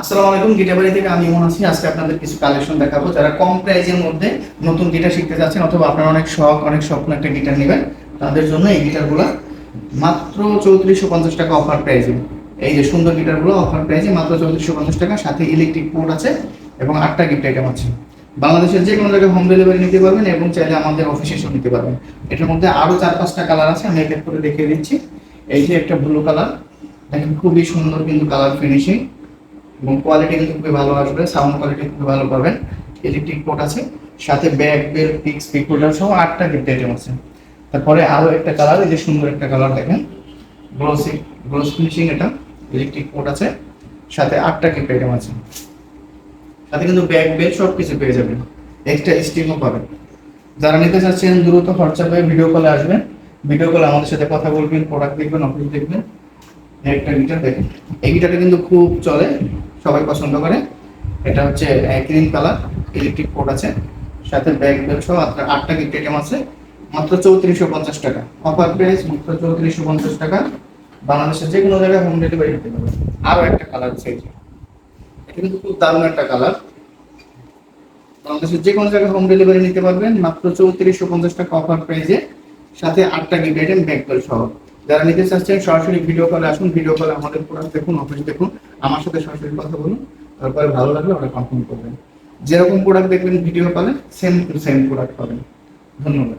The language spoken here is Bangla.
আসসালামু আলাইকুম, গিটার বাড়ি থেকে আমি ইমন আছি। আজকে আপনাদের কিছু কালেকশন দেখাবো। যারা কম প্রাইজের মধ্যে নতুন গিটার শিখতে যাচ্ছেন অথবা আপনার অনেক শখ, অনেক স্বপ্ন একটা গিটার নেবেন, তাদের জন্য এই গিটারগুলো মাত্র চৌত্রিশশো পঞ্চাশ টাকা অফার প্রাইজে এই যে সুন্দর গিটারগুলো অফার প্রাইজে মাত্র চৌত্রিশশো পঞ্চাশ টাকা, সাথে ইলেকট্রিক পোর্ট আছে এবং আটটা গিফট আইটেম আছে। বাংলাদেশের যে কোনো জায়গায় হোম ডেলিভারি নিতে পারবেন এবং চাইলে আমাদের অফিসে এসেও নিতে পারবেন। এটার মধ্যে আরও চার পাঁচটা কালার আছে, আমি এক এক করে দেখিয়ে দিচ্ছি। এই যে একটা ব্লু কালার দেখেন খুবই সুন্দর কিন্তু কালার ফিনিশিং এবং কোয়ালিটি কিন্তু খুবই ভালো আসবে সাউন্ড কোয়ালিটি খুবই ভালো পাবেন। ইলেকট্রিক পোর্ট আছে, সাথে back bell pick speak holder সহ আটটা গিফট আইটেম আছে। তারপরে আরও একটা কালার এই যে সুন্দর একটা কালার দেখেন। গ্লোসি গ্লোস ফিনিশিং এটা ইলেকট্রিক পোর্ট আছে, সাথে আটটা গিফট আইটেম আছে। সাথে কিন্তু ব্যাক বেল সব কিছু পেয়ে যাবেন। এক্সট্রা স্টিমও পাবেন। যারা নিতে চাচ্ছেন, দ্রুত খরচা পেয়ে ভিডিও কলে আসবেন। ভিডিও কলে আমাদের সাথে কথা বলবেন প্রোডাক্ট দেখবেন অফিস দেখবেন। একটা গিটার দেখেন। এই গিটারটা কিন্তু খুব চলে, সবাই পছন্দ করে। এটা হচ্ছে ক্রিম কালার ইলেকট্রিক পোর্ট আছে। সাথে ব্যাক বেল সহ আটটা আটটা গিফট আইটেম আছে। মাত্র চৌত্রিশশো পঞ্চাশ টাকা। অফার প্রাইস মাত্র চৌত্রিশশো পঞ্চাশ টাকা। বাংলাদেশের যে কোনো জায়গায় হোম ডেলিভারি দিতে পারবেন। আরও একটা কালার আছে এটা কিন্তু খুব দারুণ একটা কালার বাংলাদেশের যে কোনো জায়গায় হোম ডেলিভারি নিতে পারবেন। মাত্র চৌত্রিশশো পঞ্চাশ টাকা অফার প্রাইজে সাথে আটটা গিফট আইটেম ব্যাক বেল যারা নিতে চাচ্ছেন, সরাসরি ভিডিও কলে আসুন ভিডিও কলে আমাদের প্রোডাক্ট দেখুন অফিস দেখুন, আমার সাথে সরাসরি কথা বলুন, তারপরে ভালো লাগলে ওরা কনফার্ম করবেন। যেরকম প্রোডাক্ট দেখবেন ভিডিও কলে সেম টু সেম প্রোডাক্ট পাবেন। ধন্যবাদ।